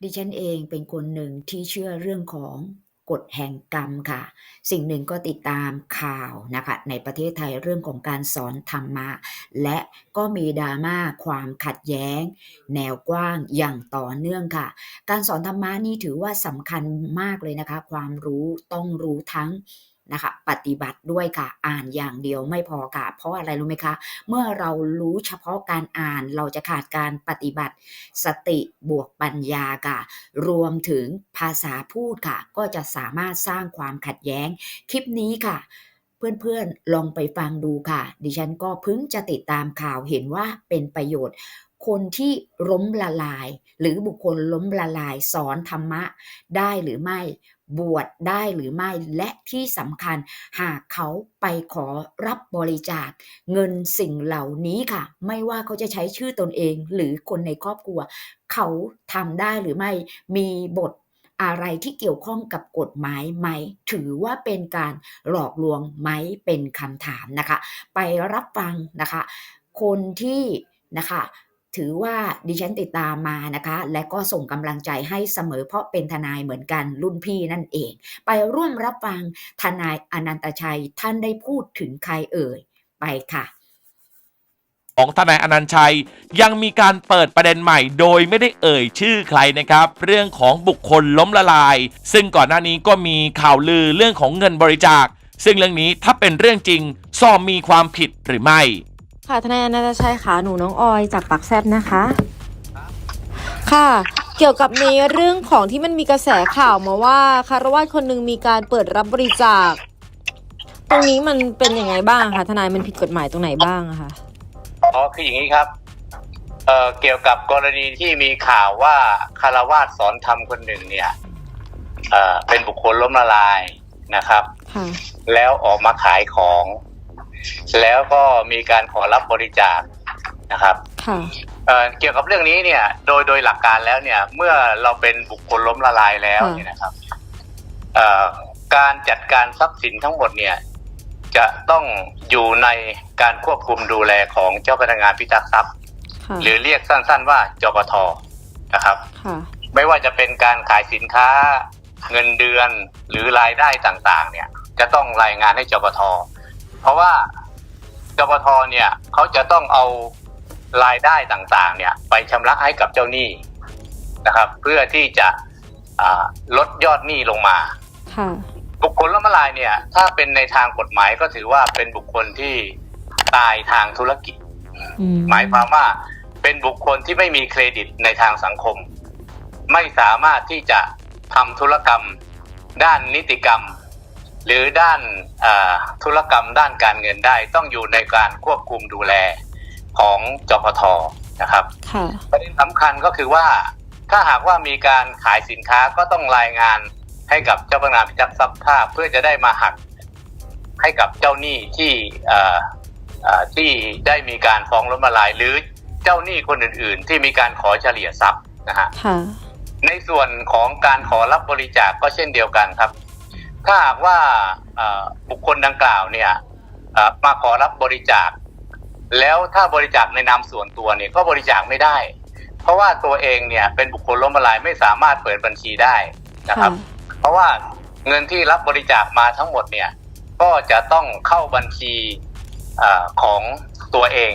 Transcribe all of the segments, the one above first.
ดิฉันเองเป็นคนหนึ่งที่เชื่อเรื่องของกฎแห่งกรรมค่ะ สิ่งหนึ่งก็ติดตามข่าวนะคะในประเทศไทยเรื่องของการสอนธรรมะ และก็มีดราม่าความขัดแย้ง แนวกว้างอย่างต่อเนื่องค่ะ การสอนธรรมะนี่ถือว่าสำคัญมากเลยนะคะ ความรู้ต้องรู้ทั้ง นะคะปฏิบัติด้วยค่ะอ่านอย่างเดียวไม่พอค่ะเพราะอะไรรู้ไหมคะ เมื่อเรารู้เฉพาะการอ่านเราจะขาดการปฏิบัติ สติบวกปัญญาค่ะ รวมถึงภาษาพูดค่ะ ก็จะสามารถสร้างความขัดแย้ง คลิปนี้ค่ะเพื่อนๆ ลองไปฟังดูค่ะ ดิฉันก็เพิ่งจะติดตามข่าวเห็นว่าเป็นประโยชน์ คนที่ล้มละลาย หรือบุคคลล้มละลายสอนธรรมะได้หรือไม่ บวชได้หรือไม่และที่สำคัญหากเขาไปขอรับบริจาค เงินสิ่งเหล่านี้ค่ะ ไม่ว่าเขาจะใช้ชื่อตนเองหรือคนในครอบครัว เขาทำได้หรือไม่มีบทอะไรที่เกี่ยวข้องกับกฎหมายไหม ถือว่าเป็นการหลอกลวงไหมเป็นคำถามนะคะ ไปรับฟังนะคะ คนที่นะคะ ถือว่าดิฉันติดตามมานะคะ และก็ส่งกำลังใจให้เสมอเพราะเป็นทนายเหมือนกันรุ่นพี่นั่นเอง ไปร่วมรับฟังทนายอนันตชัยท่านได้พูดถึงใครเอ่ย ไปค่ะ ของทนายอนันตชัยยังมีการเปิดประเด็นใหม่ โดยไม่ได้เอ่ยชื่อใครนะครับ เรื่องของบุคคลล้มละลาย ซึ่งก่อนหน้านี้ก็มีข่าวลือเรื่องของเงินบริจาค ซึ่งเรื่องนี้ถ้าเป็นเรื่องจริงซ่อมมีความผิดหรือไม่ ค่ะทนายอนันตชัยค่ะหนูน้องออยจากปักแซบนะคะ ค่ะ เกี่ยวกับในเรื่องของที่มันมีกระแสข่าวมาว่าคารวาสคนหนึ่งมีการเปิดรับบริจาค ตรงนี้มันเป็นยังไงบ้างคะทนายมันผิดกฎหมายตรงไหนบ้างอะคะอ๋อคืออย่างนี้ครับเอ่อเกี่ยวกับกรณีที่มีข่าวว่าคารวาสสอนธรรมคนหนึ่งเนี่ยเอ่อเป็นบุคคลล้มละลายนะครับ ค่ะ แล้วออกมาขายของ แล้วก็มีการขอรับบริจาคนะครับค่ะเอ่อเกี่ยวกับเรื่องนี้เนี่ย โดยโดยหลักการแล้วเนี่ย เมื่อเราเป็นบุคคลล้มละลายแล้วค่ะเนี่ยนะครับเอ่อการจัดการทรัพย์สินทั้งหมดเนี่ย จะต้องอยู่ในการควบคุมดูแลของเจ้าพนักงานพิทักษ์ทรัพย์ค่ะหรือเรียกสั้นๆว่าจปทนะครับค่ะไม่ว่าจะเป็นการขายสินค้าเงินเดือนหรือรายได้ต่างๆ เนี่ย จะต้องรายงานให้จปท เพราะว่าจปทเนี่ยเขาจะต้องเอารายได้ต่างๆ เนี่ย ไปชำระให้กับเจ้าหนี้นะครับ เพื่อที่จะอ่าลดยอดหนี้ลงมาค่ะบุคคลล้มละลายเนี่ย ถ้าเป็นในทางกฎหมายก็ถือว่าเป็นบุคคลที่ตายทางธุรกิจอืมหมายความว่าเป็นบุคคลที่ไม่มีเครดิตในทางสังคม ไม่สามารถที่จะทำธุรกรรม ด้านนิติกรรม หรือด้านเอ่อธุรกรรมด้านการเงินได้ต้องอยู่ในการควบคุมดูแลของจปทนะครับค่ะประเด็นสำคัญก็คือว่าถ้าหากว่ามีการขายสินค้าก็ต้องรายงานให้กับเจ้าพนักงานพิทักษ์ทรัพย์ภาพเพื่อจะได้มาหักให้กับเจ้าหนี้ที่เอ่อเอ่อที่ได้มีการฟ้องล้มละลาย หรือเจ้าหนี้คนอื่น ๆ ที่มีการขอเฉลี่ยทรัพย์นะฮะค่ะในส่วนของการขอรับบริจาคก็เช่นเดียวกันครับ ถ้าหากว่าเอ่อบุคคลดังกล่าวเนี่ยเอ่อมาขอรับบริจาค แล้วถ้าบริจาคในนามส่วนตัวเนี่ยก็บริจาคไม่ได้ เพราะว่าตัวเองเนี่ยเป็นบุคคลล้มละลายไม่สามารถเปิดบัญชีได้นะครับ เพราะว่าเงินที่รับบริจาคมาทั้งหมดเนี่ยก็จะต้องเข้าบัญชีเออของตัวเอง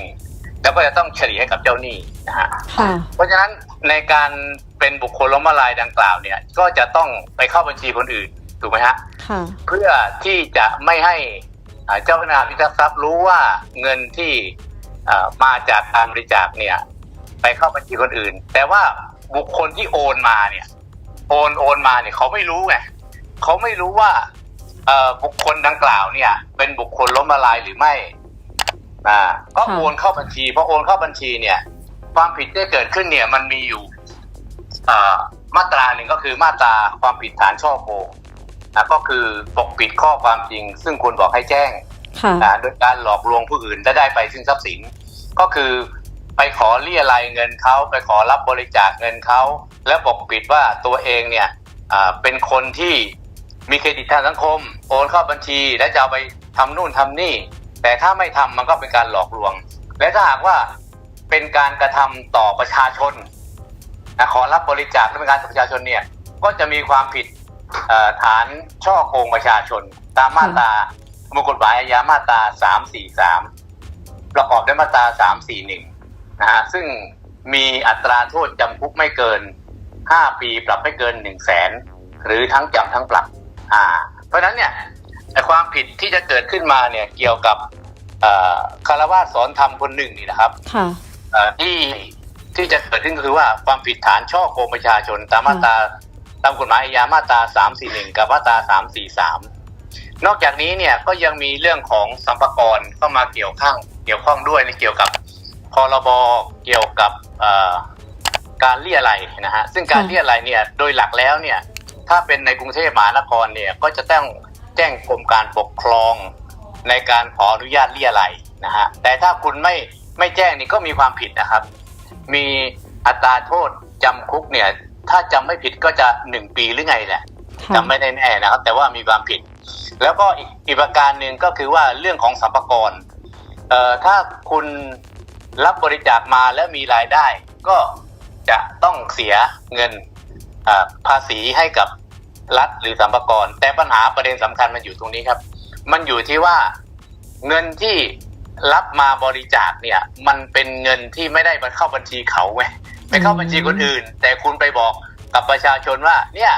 แล้วก็จะต้องเฉลี่ยให้กับเจ้าหนี้นะฮะค่ะเพราะฉะนั้นในการเป็นบุคคลล้มละลายดังกล่าวเนี่ย ก็จะต้องไปเข้าบัญชีคนอื่น ถูกไหมฮะค่ะเพื่อที่จะไม่ให้อ่าเจ้าพนักงานพิทักษ์ทรัพย์รู้ว่าเงินที่อ่ามาจากการบริจาคเนี่ย ไปเข้าบัญชีคนอื่น แต่ว่าบุคคลที่โอนมาเนี่ย โอนโอนมาเนี่ยเขาไม่รู้ไงเขาไม่รู้ว่าเอ่อบุคคลดังกล่าวเนี่ย เป็นบุคคลล้มละลายหรือไม่อ่าก็ค่ะโอนเข้าบัญชีพอโอนเข้าบัญชีเนี่ย ความผิดที่เกิดขึ้นเนี่ยมันมีอยู่อ่ามาตราหนึ่งก็คือมาตราความผิดฐานช่อโกง นะก็คือปกปิดข้อความจริง ซึ่งควรบอกให้แจ้งค่ะนะโดยการหลอกลวงผู้อื่นและได้ไปซึ่งทรัพย์สิน ก็คือไปขอเรียรายเงินเขาไปขอรับบริจาคเงินเขาแล้วปกปิดว่าตัวเองเนี่ยอ่าเป็นคนที่มีเครดิตทางสังคม โอนเข้าบัญชี และจะเอาไปทำนู่นทำนี่ แต่ถ้าไม่ทำมันก็เป็นการหลอกลวง และถ้าหากว่าเป็นการกระทำต่อประชาชนนะขอรับบริจาคและเป็นการประชาชนเนี่ยก็จะมีความผิด เอ่อฐานช่อโกงประชาชน ตามมาตราประมวลกฎหมายอาญามาตราสามสี่สามประกอบด้วยมาตราสามสี่หนึ่งนะฮะซึ่งมีอัตราโทษจำคุกไม่เกินห้าปีปรับไม่เกินหนึ่งแสนหรือทั้งจำทั้งปรับ อ่า เพราะฉะนั้นเนี่ยไอ้ความผิดที่จะเกิดขึ้นมาเนี่ยเกี่ยวกับเอ่อคารวาสสอนธรรมคนหนึ่งนี่นะครับ ค่ะ เอ่อที่ที่จะเกิดขึ้นก็คือว่าความผิดฐานช่อโกงประชาชนตามมาตราตามกฎหมายอาญามาตราสามสี่หนึ่งกับมาตราสามสี่สามนอกจากนี้เนี่ยก็ยังมีเรื่องของสัมภากรเข้ามาเกี่ยวข้างเกี่ยวข้องด้วยในเกี่ยวกับพรบเกี่ยวกับการเรียไรนะฮะซึ่งการเรียไรเนี่ยโดยหลักแล้วเนี่ยถ้าเป็นในกรุงเทพมหานครเนี่ยก็จะต้องแจ้งกรมการปกครองในการขออนุญาตเรียไรนะฮะแต่ถ้าคุณไม่ไม่แจ้งนี่ก็มีความผิดนะครับ มีอัตราโทษจำคุกเนี่ย ถ้าจำไม่ผิดก็จะหนึ่งปีหรือไงแหละค่ะจำไม่ได้แน่นะครับ แต่ว่ามีความผิด แล้วก็อีกอีกประการหนึ่งก็คือว่าเรื่องของสัมภากรเอ่อถ้าคุณรับบริจาคมาแล้วมีรายได้ ก็จะต้องเสียเงินเอ่อภาษีให้กับรัฐหรือสัมภากรแต่ปัญหาประเด็นสำคัญมันอยู่ตรงนี้ครับ มันอยู่ที่ว่าเงินที่รับมาบริจาคเนี่ย มันเป็นเงินที่ไม่ได้มาเข้าบัญชีเขาไง ไปเข้าบัญชีคนอื่น แต่คุณไปบอกกับประชาชนว่า เนี่ย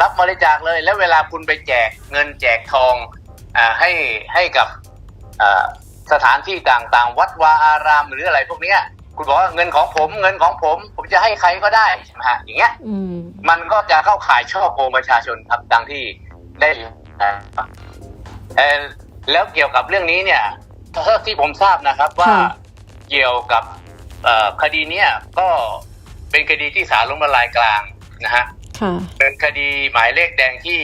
รับบริจาคเลย แล้วเวลาคุณไปแจกเงินแจกทองอ่าให้ให้กับอ่าสถานที่ต่างๆ วัดวาอารามหรืออะไรพวกเนี้ยคุณบอกว่าเงินของผมเงินของผม ผมจะให้ใครก็ได้ใช่ไหมฮะอย่างเงี้ยอืมมันก็จะเข้าข่ายช่อโกงประชาชนครับดังที่ได้เอ่อแล้วเกี่ยวกับเรื่องนี้เนี่ยเท่าที่ผมทราบนะครับว่าค่ะเกี่ยวกับเอ่อ คดีเนี้ยก็เป็นคดีที่ศาลล้มละลายกลางนะฮะค่ะเป็นคดีหมายเลขแดงที่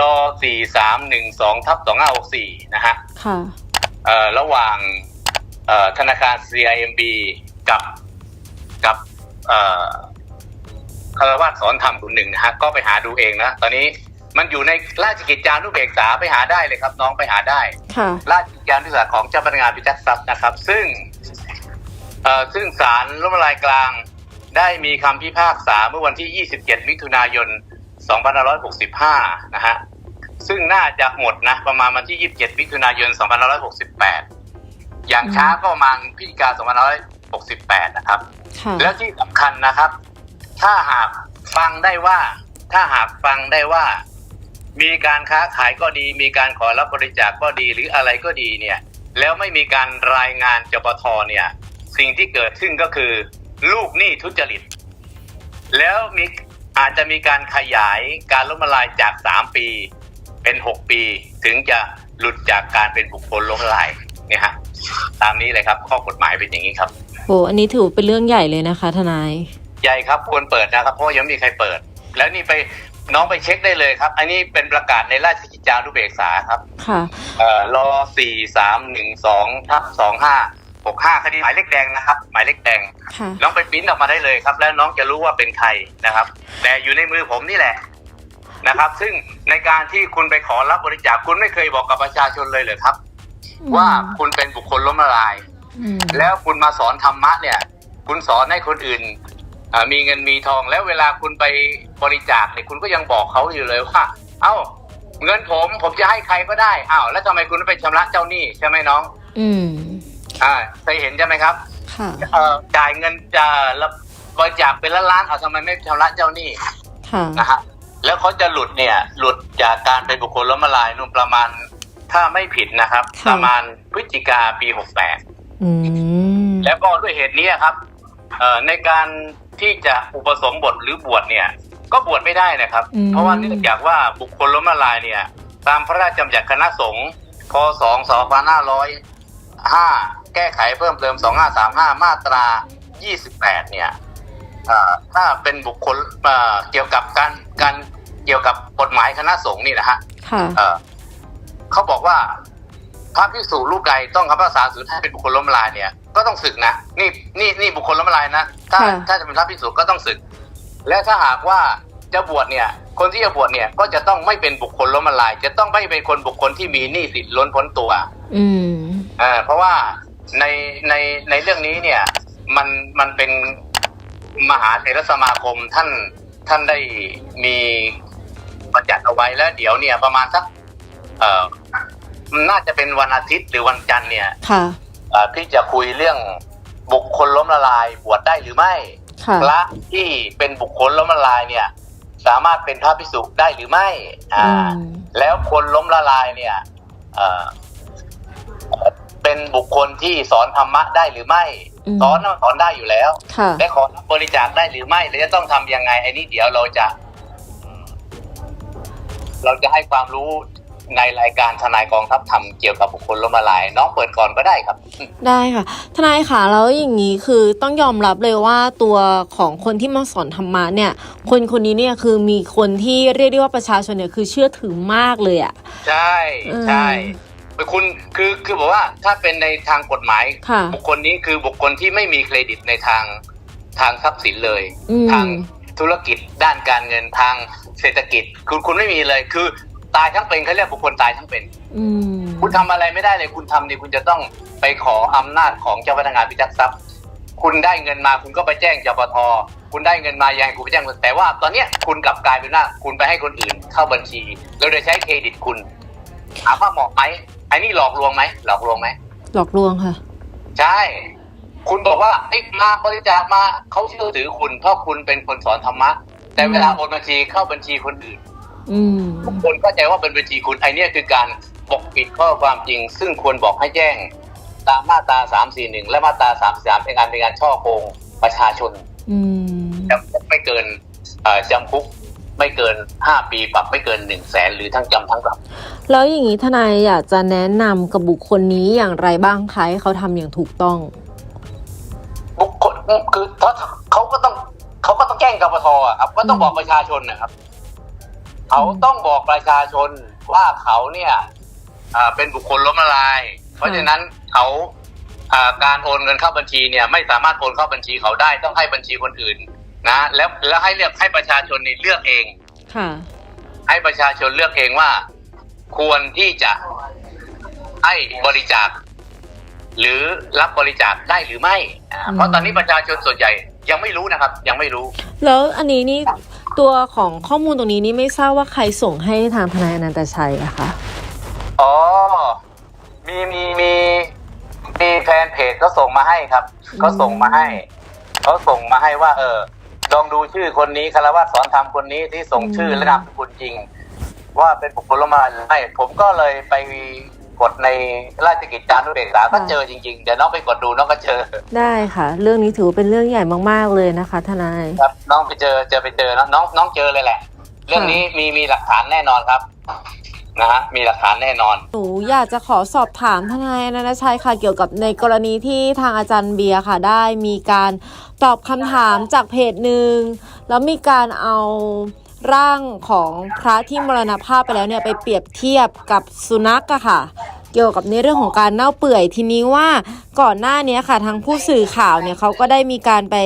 รอสี่สามหนึ่งสองทับสองห้าหกสี่นะฮะค่ะเอ่อระหว่างเอ่อธนาคาร CIMB กับกับเอ่อคารวาสสอนธรรมกลุ่มหนึ่งนะฮะก็ไปหาดูเองนะตอนนี้มันอยู่ในราชกิจจานุเบกษาไปหาได้เลยครับ น้องไปหาได้ค่ะราชกิจจานุเบกษาของเจ้าพนักงานพิทักษ์ทรัพย์นะครับ ซึ่งเอ่อ ซึ่งศาลล้มละลายกลางได้มีคำพิพากษาเมื่อวันที่ 27 มิถุนายน 2565 นะฮะ ซึ่งน่าจะหมดนะประมาณวันที่ 27 มิถุนายน 2568 อย่างช้าก็ประมาณพฤศจิกา2568 นะครับค่ะแล้วที่สำคัญนะครับ ถ้าหากฟังได้ว่า ถ้าหากฟังได้ว่า มีการค้าขายก็ดี มีการขอรับบริจาคก็ดีหรืออะไรก็ดีเนี่ย แล้วไม่มีการรายงานจปทเนี่ย สิ่งที่เกิดขึ้นก็คือ ลูกหนี้ทุจริต แล้วมีอาจจะมีการขยายการล้มละลายจากสามปี เป็นหกปี ถึงจะหลุดจากการเป็นบุคคลล้มละลายเนี่ยฮะตามนี้เลยครับ ข้อกฎหมายเป็นอย่างนี้ครับโหอันนี้ถือเป็นเรื่องใหญ่เลยนะคะ ทนาย ใหญ่ครับควรเปิดนะครับ เพราะว่ายังไม่มีใครเปิด แล้วนี่ไปน้องไปเช็คได้เลยครับ อันนี้เป็นประกาศในราชกิจจานุเบกษาครับ ค่ะ เอ่อรอสี่สามหนึ่งสองทับสองห้า หกห้าคดีหมายเลขแดงนะครับ หมายเลขแดง ค่ะ น้องไปปริ้นออกมาได้เลยครับ แล้วน้องจะรู้ว่าเป็นใครนะครับ แต่อยู่ในมือผมนี่แหละนะครับ ซึ่งในการที่คุณไปขอรับบริจาคคุณไม่เคยบอกกับประชาชนเลยเหรอครับ ว่าคุณเป็นบุคคลล้มละลาย อืมแล้วคุณมาสอนธรรมะเนี่ย คุณสอนให้คนอื่นอ่ามีเงินมีทองแล้วเวลาคุณไปบริจาคเนี่ยคุณก็ยังบอกเขาอยู่เลยว่า เอ้า เงินผมผมจะให้ใครก็ได้อ้าวแล้วทำไมคุณไม่ไปชำระเจ้าหนี้ใช่ไหมน้อง อืม อ่าเคยเห็นใช่ไหมครับค่ะ เอ่อจ่ายเงินจะรับบริจาคเป็นล้านล้านๆเอาทำไมไม่ชำระเจ้าหนี้ค่ะ นะฮะแล้วเขาจะหลุดเนี่ย หลุดจากการเป็นบุคคลล้มละลายนู่นประมาณถ้าไม่ผิดนะครับ ค่ะ ประมาณพฤศจิกาปีหกแปด อืม แล้วก็ด้วยเหตุนี้ครับเอ่อในการที่จะอุปสมบทหรือบวชเนี่ย ก็บวชไม่ได้นะครับ อืม เพราะว่าเนื่องจากว่าบุคคลล้มละลายเนี่ย ตามพระราชบัญญัติคณะสงฆ์พศ2505 แก้ไขเพิ่มเติม 2535 มาตรา 28 เนี่ยเอ่อถ้าเป็นบุคคลเอ่อเกี่ยวกับการการเกี่ยวกับกฎหมายคณะสงฆ์นี่นะฮะค่ะเอ่อเขาบอกว่าพระภิกษุรูปใดต้องคำพิพากษาสุดให้เป็นบุคคลล้มละลายเนี่ยก็ต้องศึกนะนี่นี่นี่บุคคลล้มละลายนะถ้าค่ะถ้าจะเป็นพระภิกษุก็ต้องศึก และถ้าหากว่าจะบวชเนี่ย คนที่จะบวชเนี่ยก็จะต้องไม่เป็นบุคคลล้มละลาย จะต้องไม่เป็นคนบุคคลที่มีหนี้สินล้นพ้นตัว อืมเอ่อเพราะว่า ในในในเรื่องนี้เนี่ยมันมันเป็นมหาเถรสมาคมท่านท่านได้มีบัญญัติเอาไว้แล้ว เดี๋ยวเนี่ยประมาณสักเอ่อน่าจะเป็นวันอาทิตย์หรือวันจันทร์เนี่ยค่ะเอ่อที่จะคุยเรื่องบุคคลล้มละลายบวชได้หรือไม่ค่ะพระที่เป็นบุคคลล้มละลายเนี่ย สามารถเป็นพระภิกษุได้หรือไม่ อ่าอืมแล้วคนล้มละลายเนี่ย เอ่อเอ่อ เป็นบุคคลที่สอนธรรมะได้หรือไม่อืมสอนน่ะสอนได้อยู่แล้วค่ะและขอบริจาคได้หรือไม่และจะต้องทำยังไงไอ้นี่เดี๋ยวเราจะอืมเราจะให้ความรู้ในรายการทนายกองทัพธรรมเกี่ยวกับบุคคลล้มละลายน้องเปิดก่อนก็ได้ครับ ได้ค่ะ ทนายค่ะแล้วอย่างนี้คือต้องยอมรับเลยว่าตัวของคนที่มาสอนธรรมะเนี่ย คนคนนี้เนี่ยคือมีคนที่เรียกได้ว่าประชาชนเนี่ยคือเชื่อถือมากเลยอะใช่อืมใช่ คุณคือคือบอกว่าถ้าเป็นในทางกฎหมาย ค่ะ บุคคลนี้คือบุคคลที่ไม่มีเครดิตในทางทางทรัพย์สินเลย อืม ทางธุรกิจด้านการเงินทางเศรษฐกิจ คุณคุณไม่มีเลย คือตายทั้งเป็นเขาเรียกบุคคลตายทั้งเป็น อืม คุณทำอะไรไม่ได้เลย คุณทำนี่คุณจะต้องไปขออำนาจของเจ้าพนักงานพิทักษ์ทรัพย์ คุณได้เงินมาคุณก็ไปแจ้งจปทคุณได้เงินมายังคุณไปแจ้งแต่ว่า ตอนเนี้ยคุณกลับกลายเป็นว่าคุณไปให้คนอื่นเข้าบัญชี แล้วโดยใช้เครดิตคุณถามว่าเหมาะไหม ไอ้นี่หลอกลวงไหมหลอกลวงไหมหลอกลวงค่ะ ใช่ คุณบอกว่าไอ้ยมาบริจาคมาเขาเชื่อถือคุณเพราะคุณเป็นคนสอนธรรมะ แต่เวลาโอนบัญชีเข้าบัญชีคนอื่นอืมทุกคนเข้าใจว่าเป็นบัญชีคุณไอเนี่ยคือการปกปิดข้อความจริง ซึ่งควรบอกให้แจ้ง ตามมาตรา341และมาตรา33เป็นการเป็นการช่อโกงประชาชนอืมจำคุกไม่เกินเอ่อจำคุก ไม่เกิน 5 ปีปรับไม่เกิน1 0 0 0 0แสนหรือทั้งจำทั้งปรับ แล้วอย่างนี้ทนายอยากจะแนะนำกับบุคคลนี้อย่างไรบ้างคะให้เขาทำอย่างถูกต้อง บุคคลคือเขาเขาก็ต้องเขาก็ต้องแจ้งกปทอะครับก็ต้องบอกประชาชนนะครับ เขาต้องบอกประชาชนว่าเขาเนี่ยอ่าเป็นบุคคลล้มละลาย เพราะฉะนั้นเขาอ่าการโอนเงินเข้าบัญชีเนี่ย ไม่สามารถโอนเข้าบัญชีเขาได้ต้องให้บัญชีคนอื่น นะแล้วแล้วให้เลือกให้ประชาชนนี่เลือกเอง ค่ะ ให้ประชาชนเลือกเองว่า ควรที่จะให้บริจาค หรือรับบริจาคได้หรือไม่อ่าอืมเพราะตอนนี้ประชาชนส่วนใหญ่ยังไม่รู้นะครับ ยังไม่รู้ แล้วอันนี้นี่ตัวของข้อมูลตรงนี้นี่ไม่ทราบว่าใครส่งให้ทางทนายอนันตชัยอะคะอ๋อ มีมีมีมีแฟนเพจเขาส่งมาให้ครับเขาส่งมาให้เขาส่งมาให้ว่า เออ ลองดูชื่อคนนี้คารวะสอนธรรมคนนี้ที่ส่งชื่อและนามสกุลจริง ว่าเป็นบุคคลละมาหรือไม่ผมก็เลยไปกดในราชกิจจานุเบกษาก็เจอจริงๆ เดี๋ยวน้องไปกดดูน้องก็เจอ ได้ค่ะ เรื่องนี้ถือว่าเป็นเรื่องใหญ่มากๆเลยนะคะทนาย ครับ น้องไปเจอเจอไปเจอน้องน้องเจอเลยแหละ เรื่องนี้มีมีหลักฐานแน่นอนครับ นะฮะมีหลักฐานแน่นอน หนูอยากจะขอสอบถามทนายอนันตชัยค่ะเกี่ยวกับในกรณีที่ทางอาจารย์เบียร์ค่ะ ได้มีการตอบคำถามจากเพจหนึ่งแล้วมีการเอาร่างของพระที่มรณภาพไปแล้วเนี่ยไปเปรียบเทียบกับสุนัขอะค่ะ เกี่ยวกับในเรื่องของการเน่าเปื่อยทีนี้ว่าก่อนหน้านี้ค่ะทางผู้สื่อข่าวเนี่ยเขาก็ได้มีการไป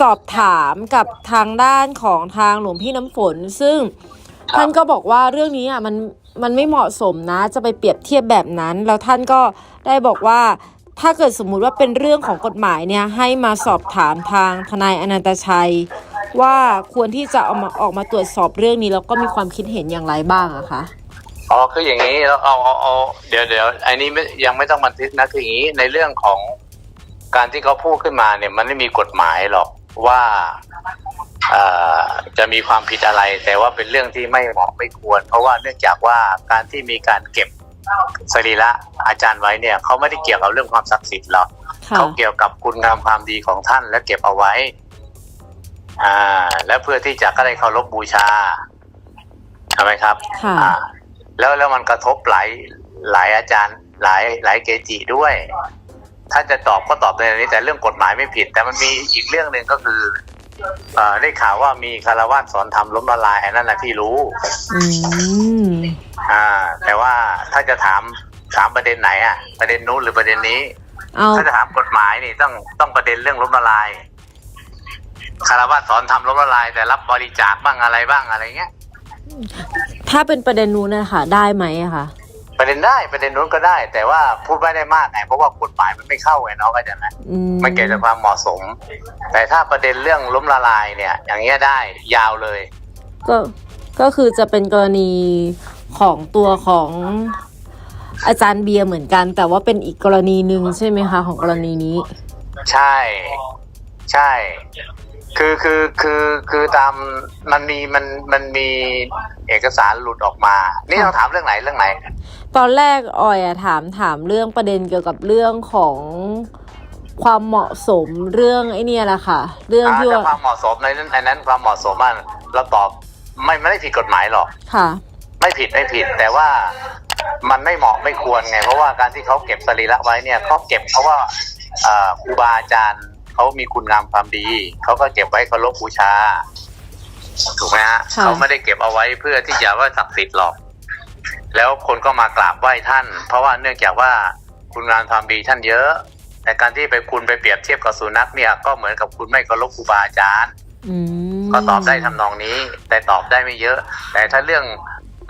สอบถามกับทางด้านของทางหลวงพี่น้ำฝน ซึ่ง ท่านก็บอกว่าเรื่องนี้อะมันมันไม่เหมาะสมนะ จะไปเปรียบเทียบแบบนั้น แล้วท่านก็ได้บอกว่าถ้าเกิดสมมุติว่าเป็นเรื่องของกฎหมายเนี่ยให้มาสอบถามทางทนายอนันตชัย ว่าควรที่จะเอามาออกมาตรวจสอบเรื่องนี้แล้วก็มีความคิดเห็นอย่างไรบ้างอะคะอ๋อคืออย่างนี้แล้วเอาเอาเอาเดี๋ยวเดี๋ยวไอ้นี้ไม่ยังไม่ต้องบันทึกนะคืออย่างนี้ในเรื่องของการที่เขาพูดขึ้นมาเนี่ย มันไม่มีกฎหมายหรอกว่าเอ่อ จะมีความผิดอะไร แต่ว่าเป็นเรื่องที่ไม่เหมาะไม่ควร เพราะว่าเนื่องจากว่าการที่มีการเก็บสรีระอาจารย์ไว้เนี่ยเขาไม่ได้เกี่ยวกับเรื่องความศักดิ์สิทธิ์หรอกค่ะเขาเกี่ยวกับคุณงามความดีของท่านและเก็บเอาไว้ อ่า และเพื่อที่จะก็ได้เคารพบูชาใช่ไหมครับค่ะอ่าแล้วแล้วมันกระทบหลายหลายอาจารย์ หลายหลายเกจิด้วย ถ้าจะตอบก็ตอบในนี้แต่เรื่องกฎหมายไม่ผิด แต่มันมีอีกเรื่องหนึ่งก็คือเอ่อ ได้ข่าวว่ามีคารวะสอนธรรมล้มละลายอันนั้นนะที่รู้อืมอ่า แต่ว่าถ้าจะถามถามประเด็นไหนอะ ประเด็นนู้นหรือประเด็นนี้ เอาถ้าจะถามกฎหมายนี่ต้องต้องประเด็นเรื่องล้มละลายคารวะสอนทำล้มละลาย แต่รับบริจาคบ้างอะไรบ้างอะไรเงี้ย ถ้าเป็นประเด็นนู้นนะคะได้ไหมอะคะ ประเด็นได้ประเด็นนู้นก็ได้ แต่ว่าพูดไม่ได้มากไงเพราะว่ากฎหมายมันไม่เข้าไงเนาะก็จะไหมอืมมันเกี่ยวกับความเหมาะสม แต่ถ้าประเด็นเรื่องล้มละลายเนี่ย อย่างเงี้ยได้ยาวเลย ก็ก็คือจะเป็นกรณีของตัวของอาจารย์เบียร์เหมือนกัน แต่ว่าเป็นอีกกรณีหนึ่งใช่ไหมคะ ของกรณีนี้ ใช่ ใช่ คือคือคือคือตามมันมีมันมันมีเอกสารหลุดออกมา นี่เราถามเรื่องไหนเรื่องไหน ตอนแรกออยอะถามถามเรื่องประเด็นเกี่ยวกับเรื่องของความเหมาะสมเรื่องไอ้เนี่ยแหละค่ะ เรื่องอ่าที่แต่ว่าความเหมาะสมในนั้นในนั้นความเหมาะสมอะเราตอบไม่ไม่ได้ผิดกฎหมายหรอกค่ะ ไม่ผิดไม่ผิดแต่ว่ามันไม่เหมาะไม่ควรไง เพราะว่าการที่เขาเก็บสรีระไว้เนี่ยเขาเก็บเพราะว่าเอ่อครูบาอาจารย์ เขามีคุณงามความดี เขาก็เก็บไว้เคารพบูชา ถูกไหมฮะค่ะ เขาไม่ได้เก็บเอาไว้เพื่อที่จะว่าศักดิ์สิทธิ์หรอก แล้วคนก็มากราบไหว้ท่าน เพราะว่าเนื่องจากว่าคุณงามความดีท่านเยอะแต่การที่ไปคุณไปเปรียบเทียบกับสุนัขเนี่ยก็เหมือนกับคุณไม่เคารพครูบาอาจารย์ อืมก็ตอบได้ทำนองนี้ แต่ตอบได้ไม่เยอะ แต่ถ้าเรื่อง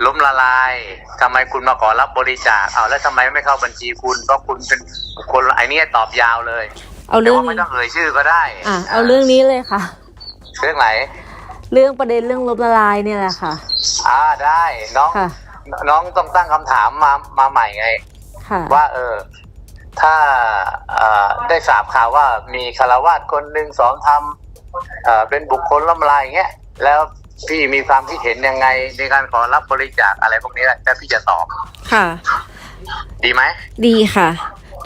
ล้มละลายทำไมคุณมาขอรับบริจาคเอาแล้วทำไมไม่เข้าบัญชีคุณเพราะคุณเป็นบุคคลไอ้นี่ตอบยาวเลย เอาแต่เรื่องว่าไม่นี้ต้องเอ่ยชื่อก็ได้อะเอาเรื่องนี้เลยค่ะ เรื่องไหนเรื่องประเด็นเรื่องลบละลายเนี่ยแหละค่ะ อ่าได้น้องค่ะ น้องต้องตั้งคำถามมามาใหม่ไง ค่ะ ว่าเออ ถ้าเอ่อได้ทราบข่าวว่ามีคารวาสคนหนึ่งสองทำเอ่อเป็นบุคคลล้มละลายอย่างเงี้ยแล้วพี่มีความคิดเห็นยังไงในการขอรับบริจาคอะไรพวกนี้แหละแต่พี่จะตอบค่ะ ดีไหมดีค่ะ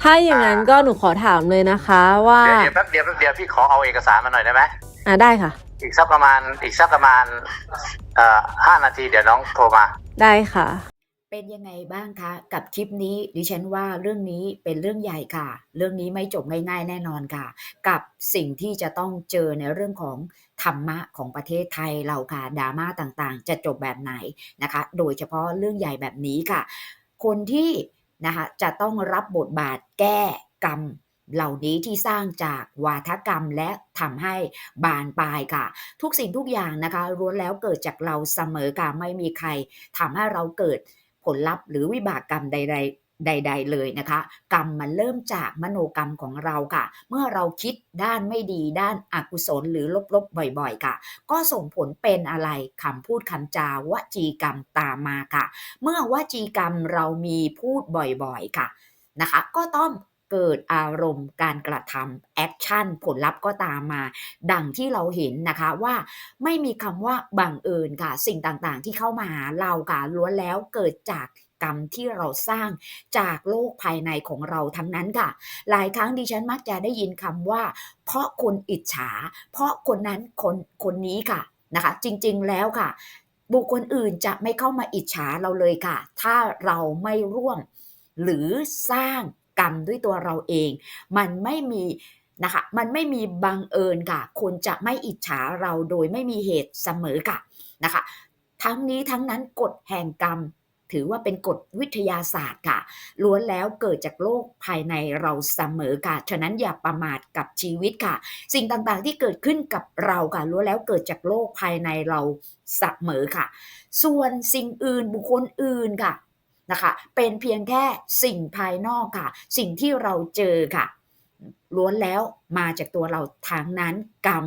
ถ้าอย่างนั้นก็หนูขอถามเลยนะคะว่าเดี๋ยวเดี๋ยวแป๊บเดียวแป๊บเดียวพี่ขอเอาเอกสารมาหน่อยได้ไหมอะได้ค่ะ อีกสักประมาณอีกสักประมาณเอ่อห้านาทีเดี๋ยวน้องโทรมา ได้ค่ะ เป็นยังไงบ้างคะ กับคลิปนี้ดิฉันว่าเรื่องนี้เป็นเรื่องใหญ่ค่ะ เรื่องนี้ไม่จบง่ายๆแน่นอนค่ะ กับสิ่งที่จะต้องเจอในเรื่องของธรรมะของประเทศไทยเราค่ะดราม่าต่างๆ จะจบแบบไหนนะคะ โดยเฉพาะเรื่องใหญ่แบบนี้ค่ะ คนที่ นะคะจะต้องรับบทบาทแก้กรรมเหล่านี้ที่สร้างจากวาทกรรมและทำให้บานปลายค่ะ ทุกสิ่งทุกอย่างนะคะล้วนแล้วเกิดจากเราเสมอค่ะไม่มีใครทำให้เราเกิดผลลัพธ์หรือวิบากกรรมใดๆ ใด ๆ เลยนะคะ กรรมมันเริ่มจากมโนกรรมของเราค่ะ เมื่อเราคิดด้านไม่ดีด้านอกุศลหรือลบๆบ่อยๆ ค่ะ ก็ส่งผลเป็นอะไรคำพูดคำจาวจีกรรมตามมาค่ะ เมื่อวจีกรรมเรามีพูดบ่อยๆค่ะนะคะ ก็ต้องเกิดอารมณ์การกระทำแอคชั่นผลลัพธ์ก็ตามมา ดังที่เราเห็นนะคะว่าไม่มีคำว่าบังเอิญค่ะ สิ่งต่างๆที่เข้ามาหาเราค่ะล้วนแล้วเกิดจาก กรรมที่เราสร้างจากโลกภายในของเราทั้งนั้นค่ะ หลายครั้งดิฉันมักจะได้ยินคำว่า เพราะคนอิจฉา เพราะคนนั้นคนคนนี้ค่ะนะคะ จริงๆแล้วค่ะ บุคคลอื่นจะไม่เข้ามาอิจฉาเราเลยค่ะ ถ้าเราไม่ร่วม หรือสร้างกรรมด้วยตัวเราเอง มันไม่มีนะคะมันไม่มีบังเอิญค่ะคนจะไม่อิจฉาเราโดยไม่มีเหตุเสมอค่ะนะคะ ทั้งนี้ทั้งนั้นกฎแห่งกรรม ถือว่าเป็นกฎวิทยาศาสตร์ค่ะ ล้วนแล้วเกิดจากโลกภายในเราเสมอค่ะ ฉะนั้นอย่าประมาทกับชีวิตค่ะ สิ่งต่างๆที่เกิดขึ้นกับเราค่ะล้วนแล้วเกิดจากโลกภายในเราเสมอค่ะ ส่วนสิ่งอื่นบุคคลอื่นค่ะนะคะเป็นเพียงแค่สิ่งภายนอกค่ะ สิ่งที่เราเจอค่ะ ล้วนแล้วมาจากตัวเราทางนั้นกรรม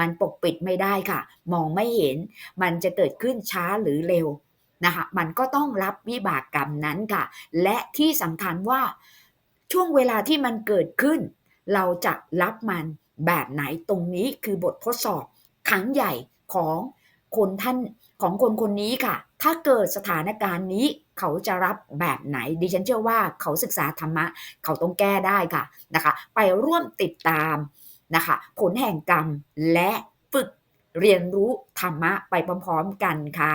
มันปกปิดไม่ได้ค่ะ มองไม่เห็น มันจะเกิดขึ้นช้าหรือเร็ว นะคะมันก็ต้องรับวิบากกรรมนั้นค่ะ และที่สำคัญว่าช่วงเวลาที่มันเกิดขึ้น เราจะรับมันแบบไหนตรงนี้คือบททดสอบครั้งใหญ่ของคนท่านของคนคนนี้ค่ะ ถ้าเกิดสถานการณ์นี้เขาจะรับแบบไหน ดิฉันเชื่อว่าเขาศึกษาธรรมะ เขาต้องแก้ได้ค่ะนะคะ ไปร่วมติดตามนะคะ ผลแห่งกรรมและฝึกเรียนรู้ธรรมะไปพร้อมๆกันค่ะ